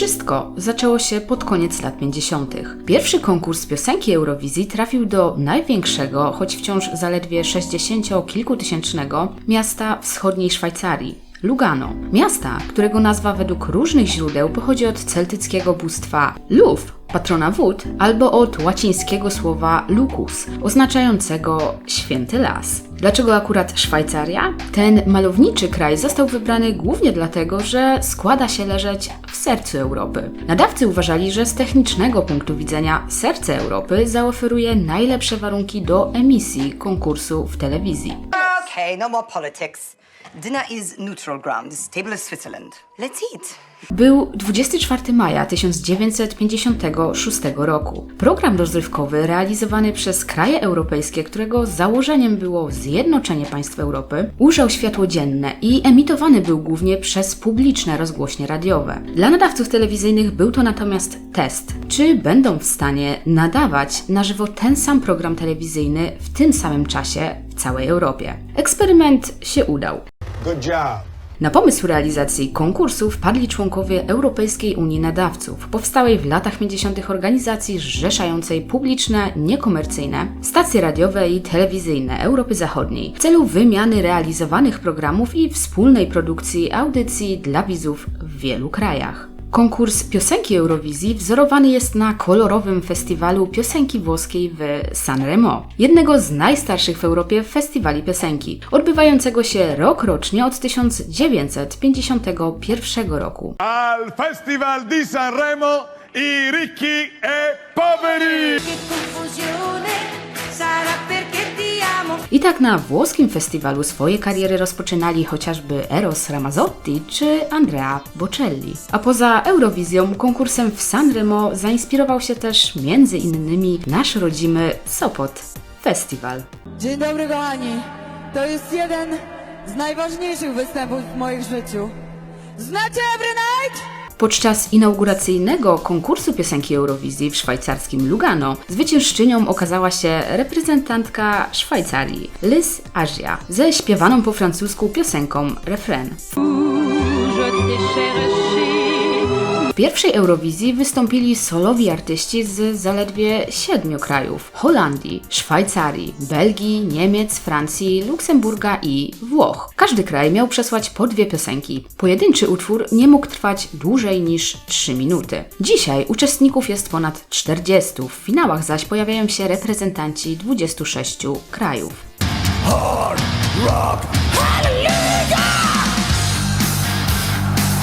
wszystko zaczęło się pod koniec lat 50. Pierwszy konkurs piosenki Eurowizji trafił do największego, choć wciąż zaledwie 60-kilkutysięcznego miasta wschodniej Szwajcarii. Lugano, miasta, którego nazwa według różnych źródeł pochodzi od celtyckiego bóstwa Luf, patrona wód, albo od łacińskiego słowa lucus, oznaczającego święty las. Dlaczego akurat Szwajcaria? Ten malowniczy kraj został wybrany głównie dlatego, że składa się leżeć w sercu Europy. Nadawcy uważali, że z technicznego punktu widzenia serce Europy zaoferuje najlepsze warunki do emisji konkursu w telewizji. Okay, no more politics. Dinner is neutral ground. This table is Switzerland. Let's eat. Był 24 maja 1956 roku. Program rozrywkowy realizowany przez kraje europejskie, którego założeniem było zjednoczenie państw Europy, ujrzał światło dzienne i emitowany był głównie przez publiczne rozgłośnie radiowe. Dla nadawców telewizyjnych był to natomiast test, czy będą w stanie nadawać na żywo ten sam program telewizyjny w tym samym czasie w całej Europie. Eksperyment się udał. Good job. Na pomysł realizacji konkursu wpadli członkowie Europejskiej Unii Nadawców, powstałej w latach 50. organizacji zrzeszającej publiczne, niekomercyjne stacje radiowe i telewizyjne Europy Zachodniej w celu wymiany realizowanych programów i wspólnej produkcji audycji dla widzów w wielu krajach. Konkurs piosenki Eurowizji wzorowany jest na kolorowym festiwalu piosenki włoskiej w Sanremo, jednego z najstarszych w Europie festiwali piosenki, odbywającego się rok rocznie od 1951 roku. Al Festival di Sanremo i ricchi e poveri. I tak na włoskim festiwalu swoje kariery rozpoczynali chociażby Eros Ramazzotti czy Andrea Bocelli. A poza Eurowizją konkursem w Sanremo zainspirował się też między innymi nasz rodzimy Sopot Festiwal. Dzień dobry kochani. To jest jeden z najważniejszych występów w moim życiu. Znacie Every Night? Podczas inauguracyjnego konkursu piosenki Eurowizji w szwajcarskim Lugano zwyciężczynią okazała się reprezentantka Szwajcarii, Liz Agia, ze śpiewaną po francusku piosenką Refrain. W pierwszej Eurowizji wystąpili solowi artyści z zaledwie siedmiu krajów: Holandii, Szwajcarii, Belgii, Niemiec, Francji, Luksemburga i Włoch. Każdy kraj miał przesłać po dwie piosenki. Pojedynczy utwór nie mógł trwać dłużej niż 3 minuty. Dzisiaj uczestników jest ponad 40, w finałach zaś pojawiają się reprezentanci 26 krajów.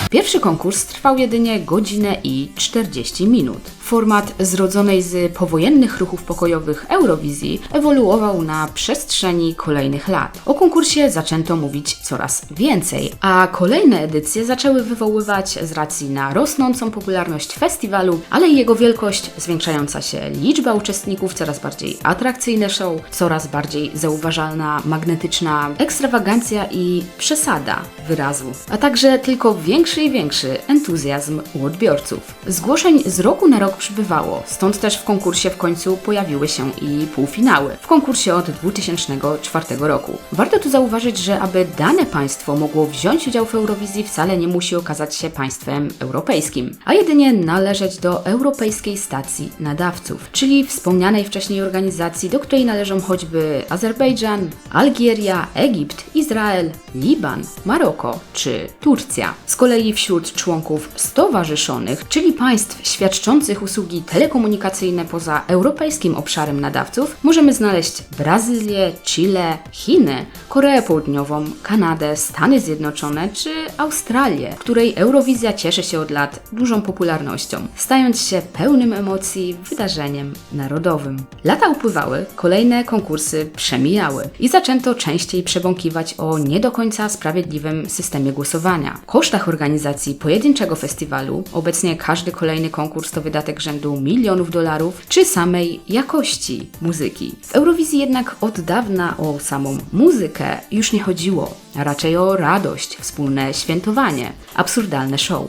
Pierwszy konkurs trwał jedynie godzinę i 40 minut. Format zrodzonej z powojennych ruchów pokojowych Eurowizji ewoluował na przestrzeni kolejnych lat. O konkursie zaczęto mówić coraz więcej, a kolejne edycje zaczęły wywoływać z racji na rosnącą popularność festiwalu, ale i jego wielkość, zwiększająca się liczba uczestników, coraz bardziej atrakcyjne show, coraz bardziej zauważalna, magnetyczna ekstrawagancja i przesada wyrazu, a także tylko większy i większy entuzjazm u odbiorców. Zgłoszeń z roku na rok przybywało, stąd też w konkursie w końcu pojawiły się i półfinały. W konkursie od 2004 roku. Warto tu zauważyć, że aby dane państwo mogło wziąć udział w Eurowizji wcale nie musi okazać się państwem europejskim, a jedynie należeć do Europejskiej Stacji Nadawców, czyli wspomnianej wcześniej organizacji, do której należą choćby Azerbejdżan, Algieria, Egipt, Izrael, Liban, Maroko czy Turcja. Z kolei wśród członków stowarzyszonych, czyli państw świadczących usługi telekomunikacyjne poza europejskim obszarem nadawców, możemy znaleźć Brazylię, Chile, Chiny, Koreę Południową, Kanadę, Stany Zjednoczone czy Australię, w której Eurowizja cieszy się od lat dużą popularnością, stając się pełnym emocji wydarzeniem narodowym. Lata upływały, kolejne konkursy przemijały i zaczęto częściej przebąkiwać o nie do końca sprawiedliwym systemie głosowania, kosztach organizacji pojedynczego festiwalu, obecnie każdy kolejny konkurs to wydatek rzędu milionów dolarów, czy samej jakości muzyki. W Eurowizji jednak od dawna o samą muzykę już nie chodziło, a raczej o radość, wspólne świętowanie, absurdalne show.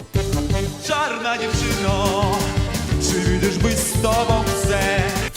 Czarna dziewczyno,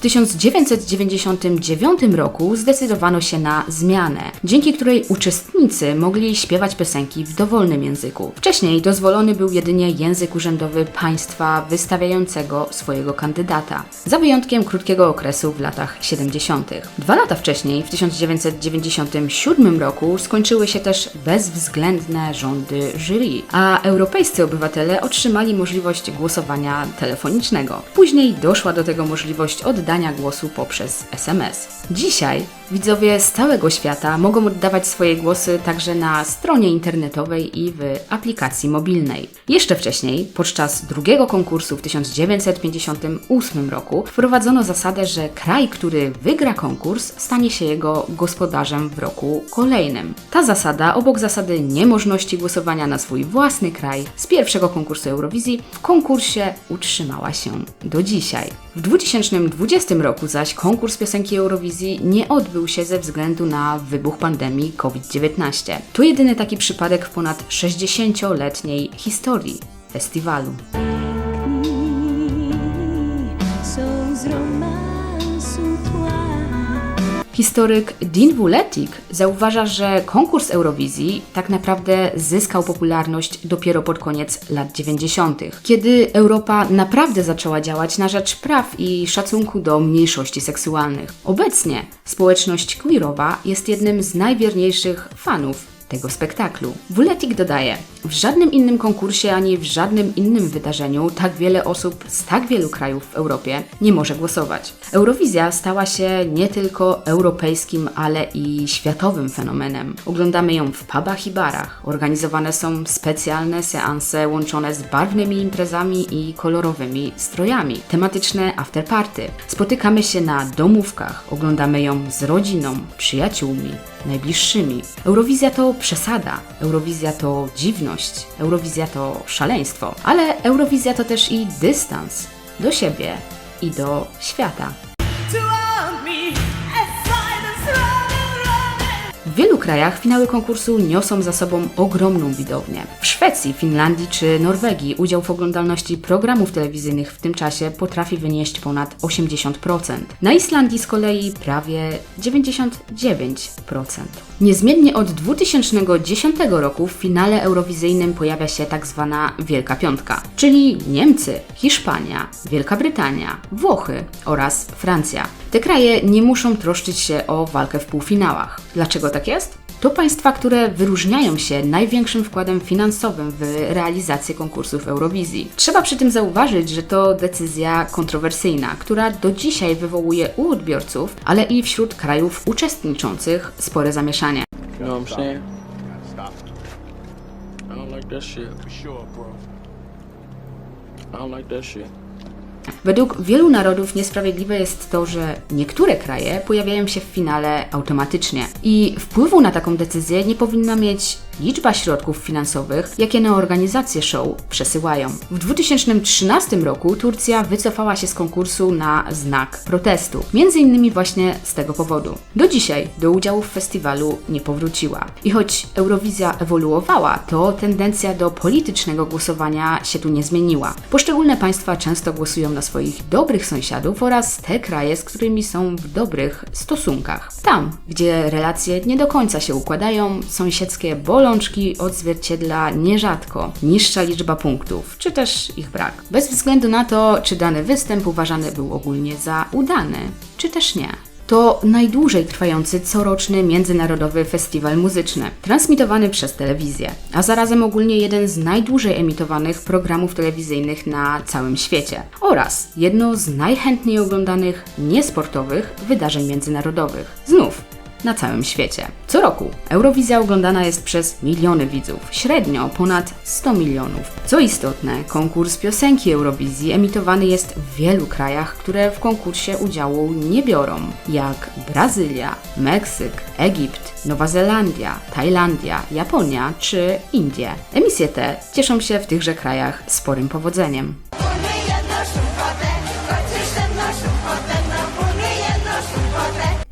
W 1999 roku zdecydowano się na zmianę, dzięki której uczestnicy mogli śpiewać piosenki w dowolnym języku. Wcześniej dozwolony był jedynie język urzędowy państwa wystawiającego swojego kandydata, za wyjątkiem krótkiego okresu w latach 70. Dwa lata wcześniej, w 1997 roku, skończyły się też bezwzględne rządy jury, a europejscy obywatele otrzymali możliwość głosowania telefonicznego. Później doszła do tego możliwość oddania głosu poprzez SMS. Dzisiaj widzowie z całego świata mogą oddawać swoje głosy także na stronie internetowej i w aplikacji mobilnej. Jeszcze wcześniej, podczas drugiego konkursu w 1958 roku, wprowadzono zasadę, że kraj, który wygra konkurs, stanie się jego gospodarzem w roku kolejnym. Ta zasada, obok zasady niemożności głosowania na swój własny kraj z pierwszego konkursu Eurowizji, w konkursie utrzymała się do dzisiaj. W 2020 roku zaś konkurs piosenki Eurowizji nie odbył się ze względu na wybuch pandemii COVID-19. To jedyny taki przypadek w ponad 60-letniej historii festiwalu. Historyk Dean Wuletik zauważa, że konkurs Eurowizji tak naprawdę zyskał popularność dopiero pod koniec lat 90., kiedy Europa naprawdę zaczęła działać na rzecz praw i szacunku do mniejszości seksualnych. Obecnie społeczność queerowa jest jednym z najwierniejszych fanów tego spektaklu. Wuletik dodaje, w żadnym innym konkursie ani w żadnym innym wydarzeniu tak wiele osób z tak wielu krajów w Europie nie może głosować. Eurowizja stała się nie tylko europejskim, ale i światowym fenomenem. Oglądamy ją w pubach i barach. Organizowane są specjalne seanse łączone z barwnymi imprezami i kolorowymi strojami. Tematyczne afterparty. Spotykamy się na domówkach. Oglądamy ją z rodziną, przyjaciółmi, najbliższymi. Eurowizja to przesada, Eurowizja to dziwność, Eurowizja to szaleństwo, ale Eurowizja to też i dystans do siebie i do świata. W wielu krajach finały konkursu niosą za sobą ogromną widownię. W Szwecji, Finlandii czy Norwegii udział w oglądalności programów telewizyjnych w tym czasie potrafi wynieść ponad 80%. Na Islandii z kolei prawie 99%. Niezmiennie od 2010 roku w finale eurowizyjnym pojawia się tak zwana Wielka Piątka, czyli Niemcy, Hiszpania, Wielka Brytania, Włochy oraz Francja. Te kraje nie muszą troszczyć się o walkę w półfinałach. Dlaczego tak jest? To państwa, które wyróżniają się największym wkładem finansowym w realizację konkursów Eurowizji. Trzeba przy tym zauważyć, że to decyzja kontrowersyjna, która do dzisiaj wywołuje u odbiorców, ale i wśród krajów uczestniczących spore zamieszanie. You know what I'm. Według wielu narodów niesprawiedliwe jest to, że niektóre kraje pojawiają się w finale automatycznie. I wpływu na taką decyzję nie powinna mieć liczba środków finansowych, jakie na organizację show przesyłają. W 2013 roku Turcja wycofała się z konkursu na znak protestu, między innymi właśnie z tego powodu. Do dzisiaj do udziału w festiwalu nie powróciła. I choć Eurowizja ewoluowała, to tendencja do politycznego głosowania się tu nie zmieniła. Poszczególne państwa często głosują na swoich dobrych sąsiadów oraz te kraje, z którymi są w dobrych stosunkach. Tam, gdzie relacje nie do końca się układają, sąsiedzkie bolączki odzwierciedla nierzadko niższa liczba punktów, czy też ich brak. Bez względu na to, czy dany występ uważany był ogólnie za udany, czy też nie. To najdłużej trwający coroczny międzynarodowy festiwal muzyczny, transmitowany przez telewizję, a zarazem ogólnie jeden z najdłużej emitowanych programów telewizyjnych na całym świecie oraz jedno z najchętniej oglądanych niesportowych wydarzeń międzynarodowych. Znów na całym świecie. Co roku Eurowizja oglądana jest przez miliony widzów, średnio ponad 100 milionów. Co istotne, konkurs piosenki Eurowizji emitowany jest w wielu krajach, które w konkursie udziału nie biorą, jak Brazylia, Meksyk, Egipt, Nowa Zelandia, Tajlandia, Japonia czy Indie. Emisje te cieszą się w tychże krajach sporym powodzeniem.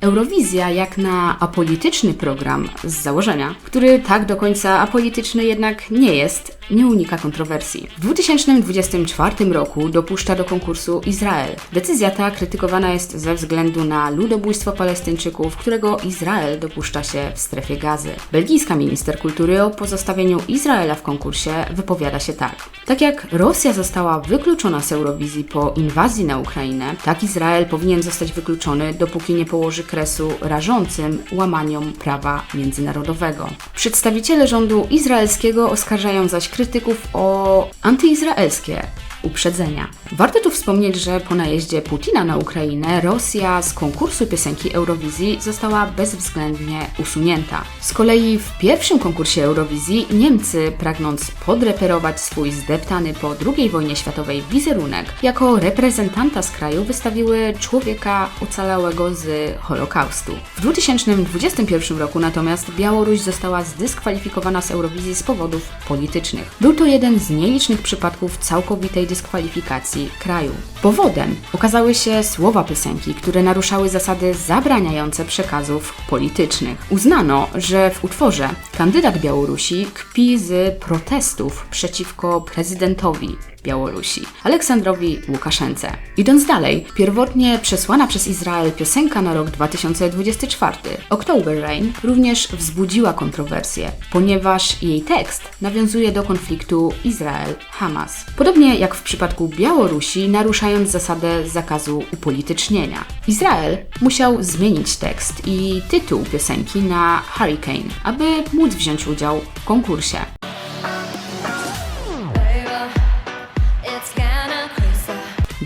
Eurowizja, jak na apolityczny program z założenia, który tak do końca apolityczny jednak nie jest, nie unika kontrowersji. W 2024 roku dopuszcza do konkursu Izrael. Decyzja ta krytykowana jest ze względu na ludobójstwo Palestyńczyków, którego Izrael dopuszcza się w strefie gazy. Belgijska minister kultury o pozostawieniu Izraela w konkursie wypowiada się tak. Tak jak Rosja została wykluczona z Eurowizji po inwazji na Ukrainę, tak Izrael powinien zostać wykluczony, dopóki nie położy kresu rażącym łamaniom prawa międzynarodowego. Przedstawiciele rządu izraelskiego oskarżają zaś krytyków o antyizraelskie uprzedzenia. Warto tu wspomnieć, że po najeździe Putina na Ukrainę Rosja z konkursu piosenki Eurowizji została bezwzględnie usunięta. Z kolei w pierwszym konkursie Eurowizji Niemcy, pragnąc podreperować swój zdeptany po II wojnie światowej wizerunek, jako reprezentanta z kraju wystawiły człowieka ocalałego z Holokaustu. W 2021 roku natomiast Białoruś została zdyskwalifikowana z Eurowizji z powodów politycznych. Był to jeden z nielicznych przypadków całkowitej dyskwalifikacji kraju. Powodem okazały się słowa piosenki, które naruszały zasady zabraniające przekazów politycznych. Uznano, że w utworze kandydat Białorusi kpi z protestów przeciwko prezydentowi Białorusi, Aleksandrowi Łukaszence. Idąc dalej, pierwotnie przesłana przez Izrael piosenka na rok 2024, October Rain, również wzbudziła kontrowersje, ponieważ jej tekst nawiązuje do konfliktu Izrael-Hamas. Podobnie jak w przypadku Białorusi, naruszając zasadę zakazu upolitycznienia. Izrael musiał zmienić tekst i tytuł piosenki na Hurricane, aby móc wziąć udział w konkursie.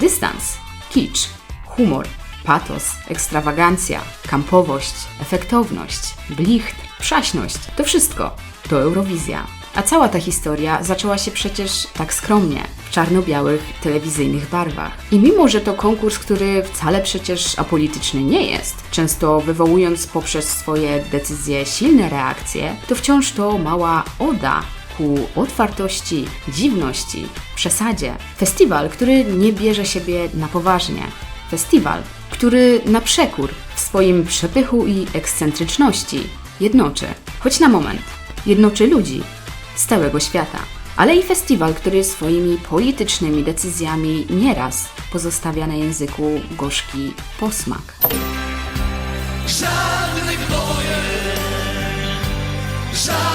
Dystans, kicz, humor, patos, ekstrawagancja, kampowość, efektowność, blicht, przaśność to wszystko to Eurowizja. A cała ta historia zaczęła się przecież tak skromnie, w czarno-białych telewizyjnych barwach. I mimo, że to konkurs, który wcale przecież apolityczny nie jest, często wywołując poprzez swoje decyzje silne reakcje, to wciąż to mała oda ku otwartości, dziwności, przesadzie. Festiwal, który nie bierze siebie na poważnie. Festiwal, który na przekór w swoim przepychu i ekscentryczności jednoczy, choć na moment, jednoczy ludzi z całego świata. Ale i festiwal, który swoimi politycznymi decyzjami nieraz pozostawia na języku gorzki posmak. Żadnych wojen, żadnych.